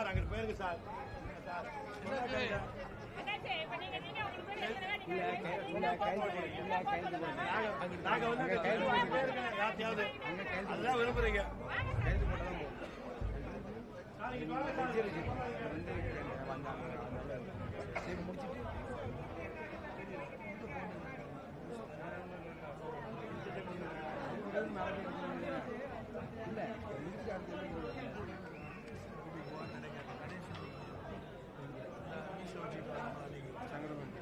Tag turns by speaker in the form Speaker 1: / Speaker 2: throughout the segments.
Speaker 1: Sir அங்கிட்டு போயிருக்கு sir.
Speaker 2: நீங்க நீங்க உங்களுக்கு பேர் எழுதுனா நீங்க
Speaker 3: இல்ல, கை- இல்ல, கைது போடு. இல்ல, கைது போடு.
Speaker 1: நாங்க நாங்க வந்து அங்க கைது போட்டுட்டே இருக்கோம் யார்ட்டையாவது அதுதான் விரும்புறீங்க
Speaker 3: கைது போட்டு தான் போகும்.
Speaker 1: சார் இங்க வாங்க சார்.
Speaker 3: சரி, சரி. வந்து வந்தாங்க. சரி, முடிச்சிட்டு. இல்ல, முடிச்சு அடுத்து சங்கரமண்டி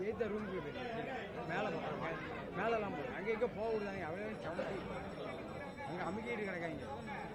Speaker 3: எய்த்த ரூமுக்கு போய் மேலே போகிறாங்க மேலெல்லாம் போகும் அங்கே போக விடுதாங்க அவ்வளோ சமத்தி அங்கே கிடக்காங்க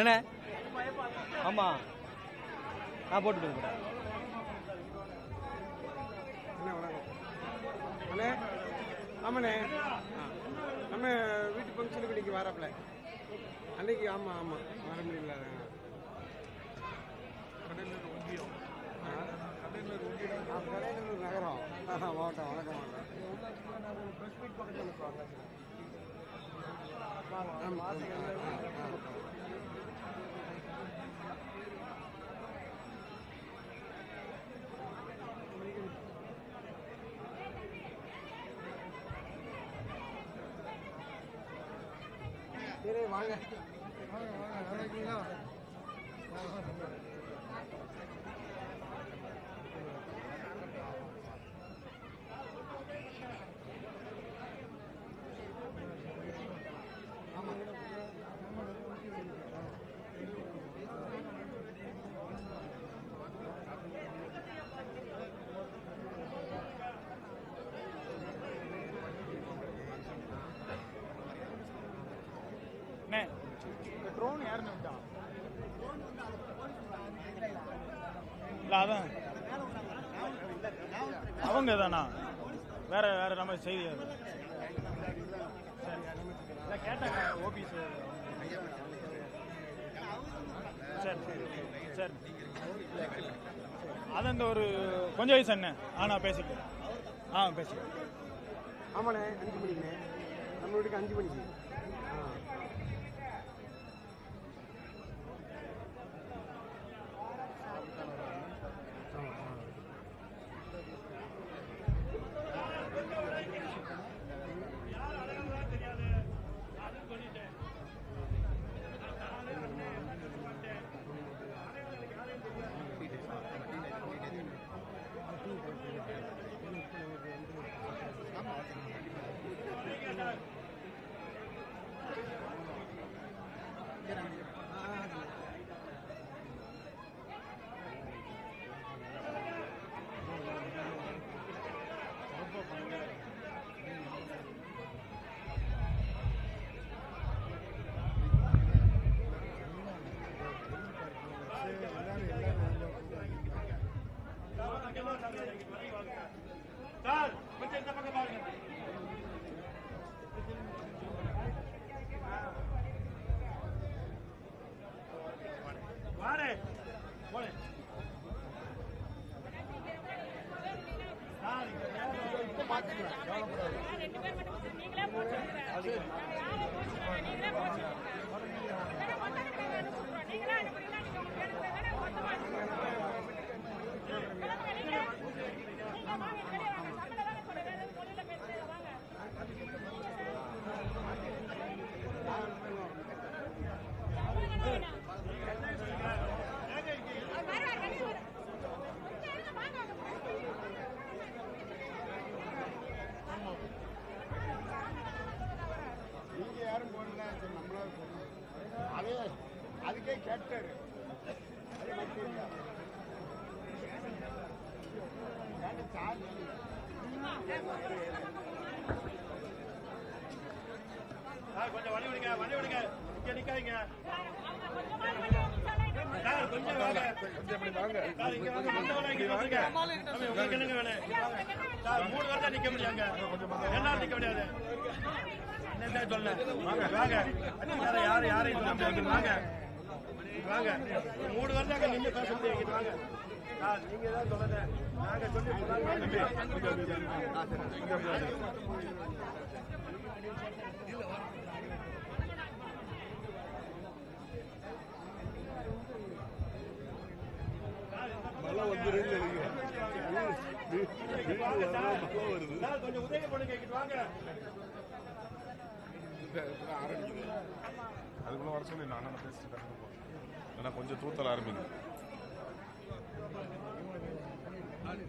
Speaker 3: என்ன? ஆமாம் நான் போட்டு போகிறேன் அண்ணே ஆமாண்ணே. நம்ம வீட்டு ஃபங்க்ஷனுக்கு இன்னைக்கு வரப்பில். அன்னைக்கு ஆமாம் ஆமாம் வர முடியல.
Speaker 1: கடலூர் ஒன்றியம் கடலூர் ஒன்றியம்
Speaker 3: நகரம். மாவட்டம் வணக்கம் ஆமாம்,
Speaker 1: Yeah. ட்ரோன் யாருன்னு விட்டா இல்ல அதான். அவங்க தானா வேற வேற நம்ம செய்தி கேட்டாங்க ஓபிஸ் சரி சரி அது அந்த ஒரு கொஞ்சம் வயசு அண்ணன் ஆ நான் பேசிக்கிறேன். ஆ பேசிக்கிறேன்.
Speaker 3: ஆமாண்ணே அஞ்சு மணிக்குண்ணே நம்ம வீட்டுக்கு அஞ்சு மணிக்கு ஆ ஆமா, ஆ.
Speaker 1: சார் கொஞ்சம் இந்த பக்கம் பாருங்க வாடே போலே சார் இப்ப பாத்துக்கலாம் கவலைப்படாது
Speaker 2: நான் ரெண்டு பேர் மட்டும் கொடுத்து நீங்களே போட்டு விடுங்க. நாங்க யாரை போட்டு விடுறோம், நீங்களே போட்டு விடுங்க. இல்லைன்னா மொத்தமா நாங்க அனுப்பிச்சுடுறோம். நீங்களே அனுப்புறீங்கன்னா நீங்க உங்களுக்கு வேணுங்கிறத நாங்க மொத்தமா அனுப்பிச்சுடுறோம். கிளம்புங்க, நீங்க. நீங்க வாங்க, வெளியே வாங்க. தமிழ்ல தானே சொல்றேன். ஏதாவது மொழியில பேசுறீங்க, வாங்க.
Speaker 4: சார் கொஞ்சம் வழி விடுங்க வழி விடுங்க. இங்க நிக்காதீங்க.
Speaker 5: கொஞ்சமா
Speaker 4: வாங்க. இங்க இங்க வந்துங்க தம்பி, உங்களுக்கு என்னங்க வேணும்? சார் மூணு வருஷம் நிக்க முடியாங்க நிக்க முடியாது. என்ன சொல்ல? வாங்க. வாங்க. யாரு யாரையும் சொல்ல முடியாது. வாங்க. வாங்க. மூணு வருஷம் அங்க நின்று பேச முடியாது. வாங்க. நீங்க தான் சொல்லுங்க. நாங்க சொல்லி
Speaker 6: மழை வந்துருன்னு நினைக்கிறேன்.
Speaker 4: கொஞ்சம் உதவி பண்ணுங்க. வாங்க.
Speaker 6: ஆரம்பிக்குது. அதுக்குள்ள வர சொல்லி நான் பேசிட்டு ஏன்னா கொஞ்சம் தூத்தல் ஆரம்பிக்குது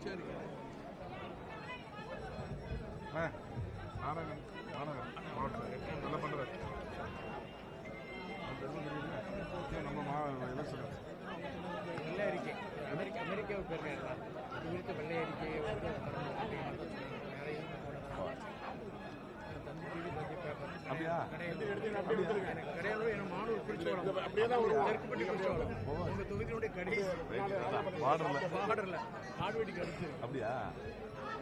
Speaker 6: சரி ஆ நாடகம் நாடகம் மாவட்டம். நல்லா பண்ணுறாரு. நம்ம மா எலெக்ஷன்
Speaker 7: வெள்ளை அறிக்கை அமெரிக்கா அமெரிக்காவுக்கு போயிருக்காரு அது குறித்த வெள்ளை வந்து நிறைய
Speaker 6: அப்படியா?
Speaker 7: கடையில் உங்க தொகுதியினுடைய கடைசி
Speaker 6: பார்டர்ல
Speaker 7: பார்டரில் ஆடுவெடிக்கு அடுத்து
Speaker 6: அப்படியா?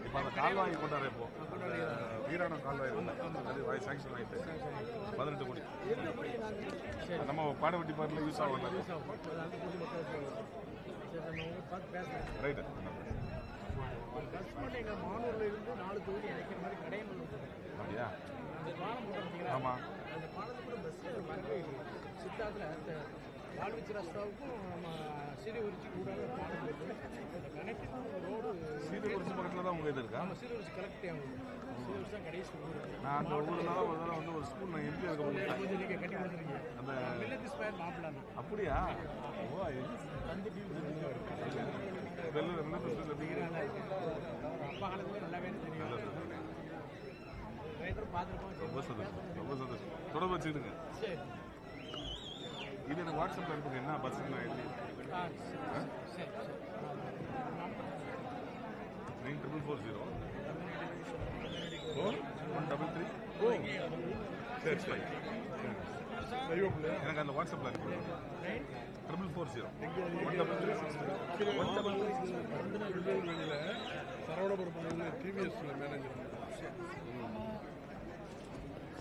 Speaker 6: இப்போ அந்த கால்வாய் கொண்டாரு இப்போ. வீராணம் கால்வாய் அது வாய் சாங்ஷன் ஆகிட்டு பதினெட்டு கோடி. நம்ம பாடவெட்டி பாட்டில் யூஸ் ஆகும் ரைட்டு
Speaker 7: மானூரில் இருந்து நாலு தொகுதி இணைக்கிற மாதிரி
Speaker 6: அப்படியா? ஆமாம்
Speaker 7: சித்தாத்தில் அந்த வாழ்விச்சு ரஸ்தாவுக்கும் நம்ம சிறு உரிச்சி கூட கனெக்டிங் ரோடு
Speaker 6: சீட்டு குறிச்சி பக்கத்தில் தான் உங்கள் இது இருக்கா
Speaker 7: நம்ம சிறு உரிச்சி கலெக்ட் ஆகும் சிறு உரிச்சி தான் கடைசி ஊர்
Speaker 6: நான் அந்த நாளும் ஒரு நாள் வந்து ஒரு ஸ்கூல் நான் எம்பி இருக்க முடியும்
Speaker 7: நீங்கள் கட்டி கொடுத்துருக்கீங்க
Speaker 6: அந்த
Speaker 7: மில்லத்து ஸ்பேர் மாப்பிள்ளாங்க
Speaker 6: அப்படியா ஓ
Speaker 7: தந்தி டிவி
Speaker 6: வெள்ள வெள்ள அப்படிங்கிற
Speaker 7: அப்பா காலத்துல நல்லாவே தெரியும்
Speaker 6: ரொம்ப சந்தோஷம் ரொம்ப சந்தோஷம் தொடர்பு வச்சுக்கிடுங்க
Speaker 7: சரி
Speaker 6: இது எனக்கு வாட்ஸ்அப்பில் அனுப்புங்க என்ன பஸ் நான் எழுதி
Speaker 7: சரி சரி.
Speaker 6: Nine triple four zero four one double three. ஓ சரி சரி. எனக்கு அந்த வாட்ஸ்அப்பில் அனுப்புங்க triple four zero one double three. Six one double three.
Speaker 8: Saravanapuram டிவிஎஸ்ல manager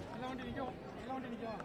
Speaker 7: எல்லாம் வண்டி நிற்கும் எல்லாம் வண்டி நிற்கும்
Speaker 6: வாங்க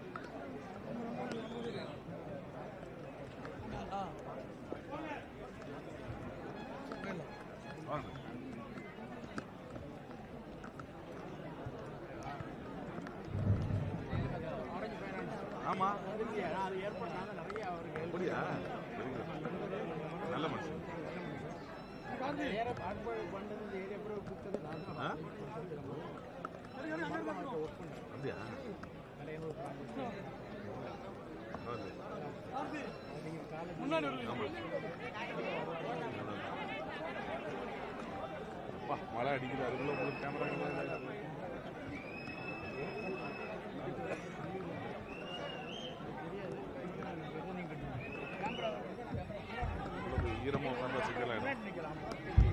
Speaker 7: முன்னாடி
Speaker 6: அப்பா, மழை அடிக்குது அதுக்குள்ள உங்களுக்கு கேமரா ஈரமாக உட்காந்து சிக்கலாயிடும்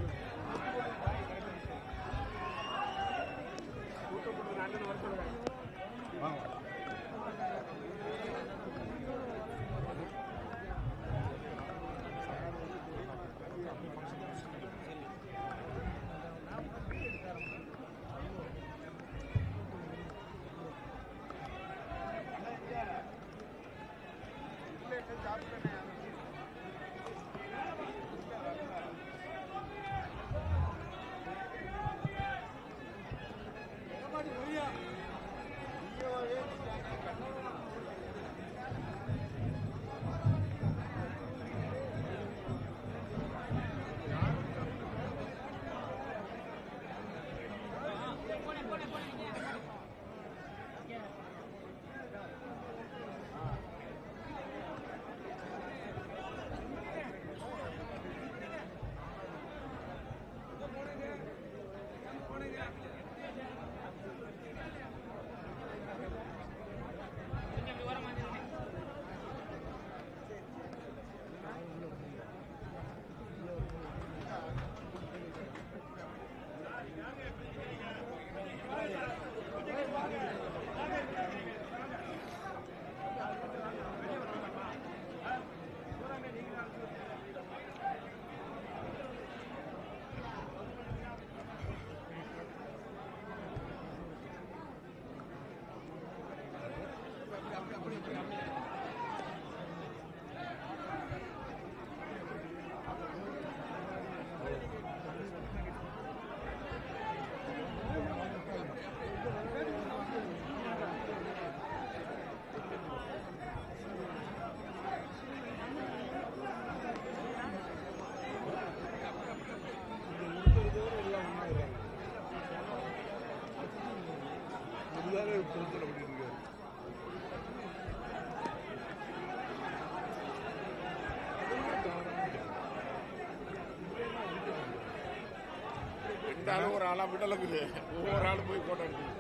Speaker 9: விட்டாலும் ஒரு ஆளா விடலுக்குது ஒவ்வொரு ஆளும் போய் போட்டோ எடுக்கணும்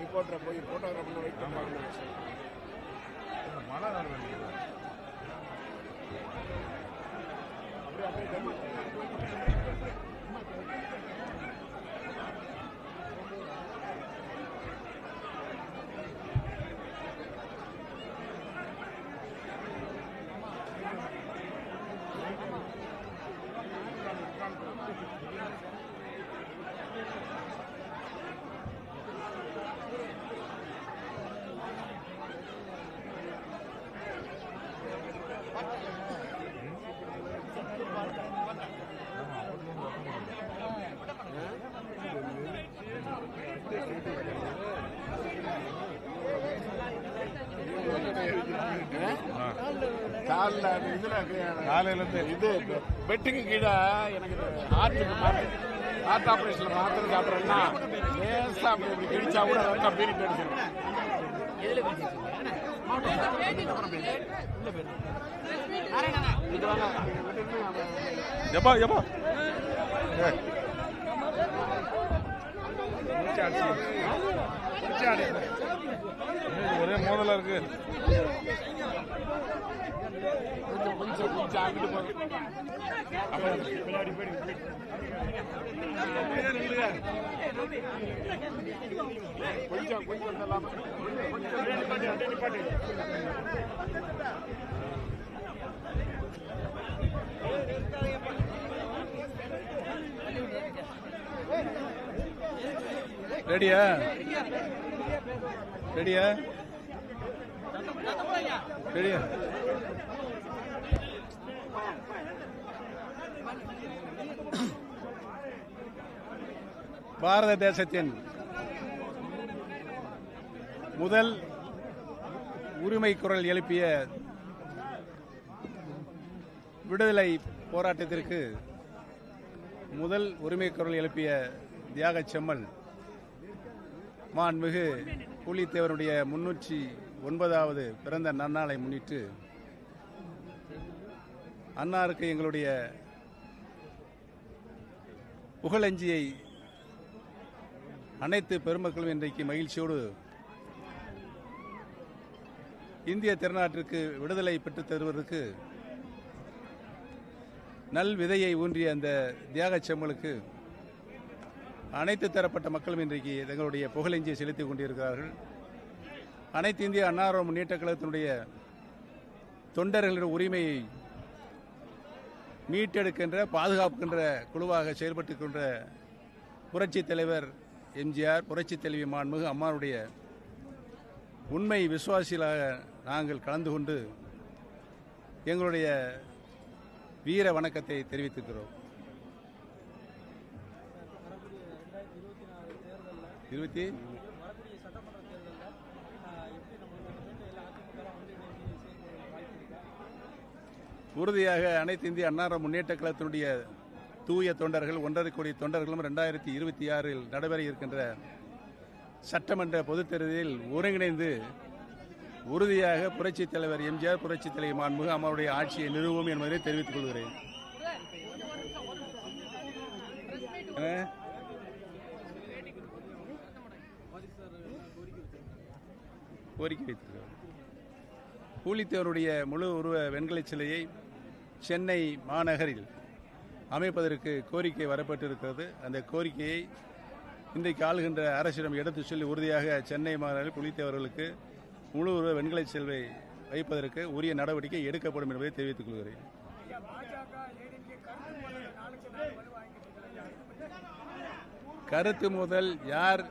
Speaker 9: ரிப்போர்ட்டரை போய் போட்டோகிராஃபர் வெயிட் பண்ணுவாங்க
Speaker 10: மழை.
Speaker 9: அப்படியே அப்படியே காலில் இதுல
Speaker 10: காலையிலேருந்து
Speaker 9: இது பெட்டுக்கு கீழே எனக்கு ஹார்ட்டுக்கு மாத்திரை ஹார்ட் ஆபரேஷன்ல மாத்திரை சாப்பிட்றேன்னா லேசா அப்படி இப்படி கிழிச்சா கூட ரத்தம் பீரிட்டு வாங்க
Speaker 10: எப்பா எப்பா ஒரே மோதலா இருக்கு.
Speaker 9: கொஞ்சம் கொஞ்சம் கொஞ்சம்
Speaker 10: ரெடியா ரெடியா? ரெடியா? பாரத தேசத்தின் முதல் உரிமை குரல் எழுப்பிய விடுதலை போராட்டத்திற்கு முதல் உரிமை குரல் எழுப்பிய தியாகச் செம்மல் மாண்புமிகு புலித்தேவருடைய முன்னூற்றி ஒன்பதாவது பிறந்த நன்னாளை முன்னிட்டு அன்னாருக்கு எங்களுடைய புகழஞ்சியை அனைத்து பெருமக்களும் இன்றைக்கு மகிழ்ச்சியோடு இந்திய திருநாட்டிற்கு விடுதலை பெற்றுத் தருவதற்கு நல் விதையை ஊன்றிய அந்த தியாகச் செம்மலுக்கு அனைத்து தரப்பட்ட மக்களும் இன்றைக்கு தங்களுடைய புகழஞ்சியை செலுத்திக் கொண்டிருக்கிறார்கள். அனைத்து இந்திய அன்னார முன்னேற்ற கழகத்தினுடைய தொண்டர்களின் உரிமையை மீட்டெடுக்கின்ற பாதுகாப்புகின்ற குழுவாக செயல்பட்டுக் கொண்ட புரட்சித் தலைவர் எம்ஜிஆர் புரட்சித் தலைவி மாண்புமிகு அம்மாவுடைய உண்மை விசுவாசிகளாக நாங்கள் கலந்து கொண்டு எங்களுடைய வீர வணக்கத்தை தெரிவித்திருக்கிறோம் இருபத்தி உறுதியாக அனைத்து இந்திய அன்னார முன்னேற்ற கழகத்தினுடைய தூய தொண்டர்கள் ஒன்றரை கோடி தொண்டர்களும் ரெண்டாயிரத்தி இருபத்தி ஆறில் நடைபெற இருக்கின்ற சட்டமன்ற பொதுத் தேர்தலில் ஒருங்கிணைந்து உறுதியாக புரட்சித் தலைவர் எம்ஜிஆர் புரட்சித் தலைவர் மாண்புமிகு அம்மாவுடைய ஆட்சியை நிறுவும் என்பதை தெரிவித்துக் கொள்கிறேன். கோரிக்கை வைத்திருக்கிறார். பூலித்தேவருடைய முழு உருவ வெண்கலச் சிலையை சென்னை மாநகரில் அமைப்பதற்கு கோரிக்கை வரப்பட்டிருக்கிறது. அந்த கோரிக்கையை இன்றைக்கு ஆளுகின்ற அரசிடம் எடுத்து சொல்லி உறுதியாக சென்னை மாநகரில் புலித்தேவர்களுக்கு முழு உருவ வெண்கலை செல்வை வைப்பதற்கு உரிய நடவடிக்கை எடுக்கப்படும் என்பதை தெரிவித்துக் கொள்கிறேன். கருத்து முதல் யார்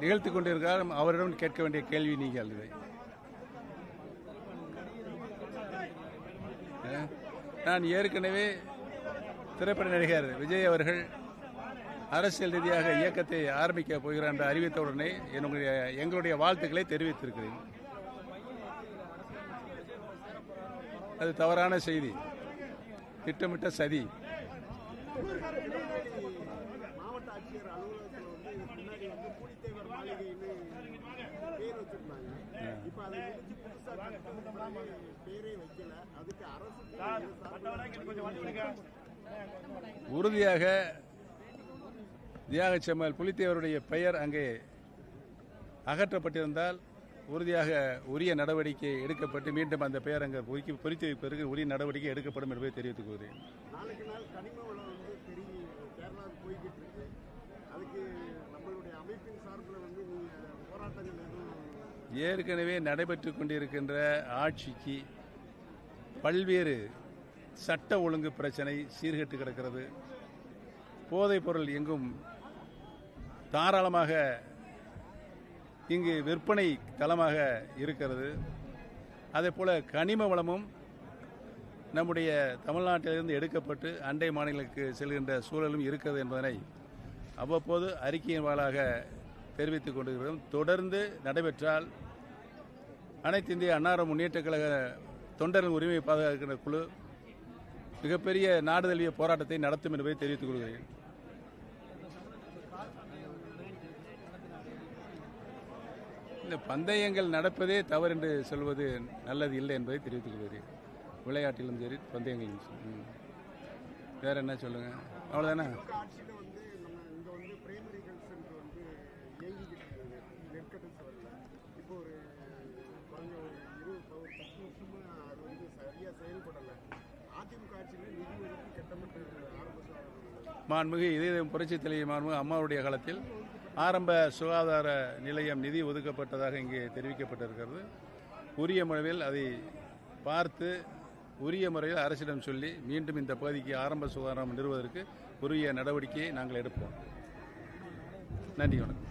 Speaker 10: நிகழ்த்தி கொண்டிருக்கிறார் அவரிடம் கேட்க வேண்டிய கேள்வி நீங்கள் இதை. நான் ஏற்கனவே திரைப்பட நடிகர் விஜய் அவர்கள் அரசியல் ரீதியாக இயக்கத்தை ஆரம்பிக்க போகிறார் என்று அறிவித்தவுடனே என்னுடைய எங்களுடைய வாழ்த்துக்களை தெரிவித்திருக்கிறேன். அது தவறான செய்தி. திட்டமிட்ட சதி.
Speaker 9: முன்னாடி மாளிகைன்னு பேர் வச்சிருந்தாங்க இப்ப அதை இடிச்சு புதுசா கட்டுறதுக்கு பேரே வைக்கல அதுக்கு அரசு
Speaker 10: உறுதியாக தியாக செம்மல் புலித்தேவருடைய பெயர் அங்கே அகற்றப்பட்டிருந்தால் உறுதியாக உரிய நடவடிக்கை எடுக்கப்பட்டு மீண்டும் அந்த பெயர் அங்கே பொறித்து வைப்பதற்கு உரிய நடவடிக்கை எடுக்கப்படும் என்பதை தெரிவித்துக் கொள்கிறேன். ஏற்கனவே நடைபெற்று கொண்டிருக்கின்ற ஆட்சிக்கு பல்வேறு சட்ட ஒழுங்கு பிரச்சனை சீர்கெட்டு கிடக்கிறது. போதைப் பொருள் எங்கும் தாராளமாக இங்கு விற்பனை தளமாக இருக்கிறது. அதே போல கனிம வளமும் நம்முடைய தமிழ்நாட்டிலிருந்து எடுக்கப்பட்டு அண்டை மாநிலங்களுக்கு செல்கின்ற சூழலும் இருக்கிறது என்பதனை அவ்வப்போது அறிக்கையின் வாயிலாக தெரிவித்துக் கொண்டிருக்கிறோம். தொடர்ந்து நடைபெற்றால் அனைத்து இந்திய அன்னார முன்னேற்ற கழக தொண்டர்கள் உரிமை பாதுகாக்கின்ற குழு மிகப்பெரிய நாடு தழுவிய போராட்டத்தை நடத்தும் என்பதை தெரிவித்துக் கொள்கிறேன். இந்த பந்தயங்கள் நடப்பதே தவறு என்று சொல்வது நல்லது இல்லை என்பதை தெரிவித்துக் கொள்கிறேன். விளையாட்டிலும் சரி பந்தயங்களிலும் சரி. ம். வேற என்ன சொல்லுங்க? அவ்வளவுதானே
Speaker 4: ஆட்சியில் வந்து நம்ம இங்கே வந்து பிரைமரி ஹெல்த் சென்டர் வந்து இயங்கிக்கிட்டு இருந்தது நெற்கட்டு சவரில் இப்போ ஒரு குறைஞ்ச ஒரு இருபது ஒரு பத்து வருஷமா அது வந்து சரியாக செயல்படலை அதிமுக ஆட்சியில் நிதி ஒதுக்கி கட்டப்பட்டு ஆரம்பிச்சாங்க
Speaker 10: மாண்புமிகு இதயம் புரட்சி தலைவி மாண்புமிகு அம்மாவுடைய காலத்தில் ஆரம்ப சுகாதார நிலையம் நிதி ஒதுக்கப்பட்டதாக இங்கே தெரிவிக்கப்பட்டிருக்கிறது. உரிய முறையில் அதை பார்த்து உரிய முறையில் அரசிடம் சொல்லி மீண்டும் இந்த பகுதிக்கு ஆரம்ப சுகாதாரம் நிறுவதற்கு உரிய நடவடிக்கையை நாங்கள் எடுப்போம். நன்றி வணக்கம்.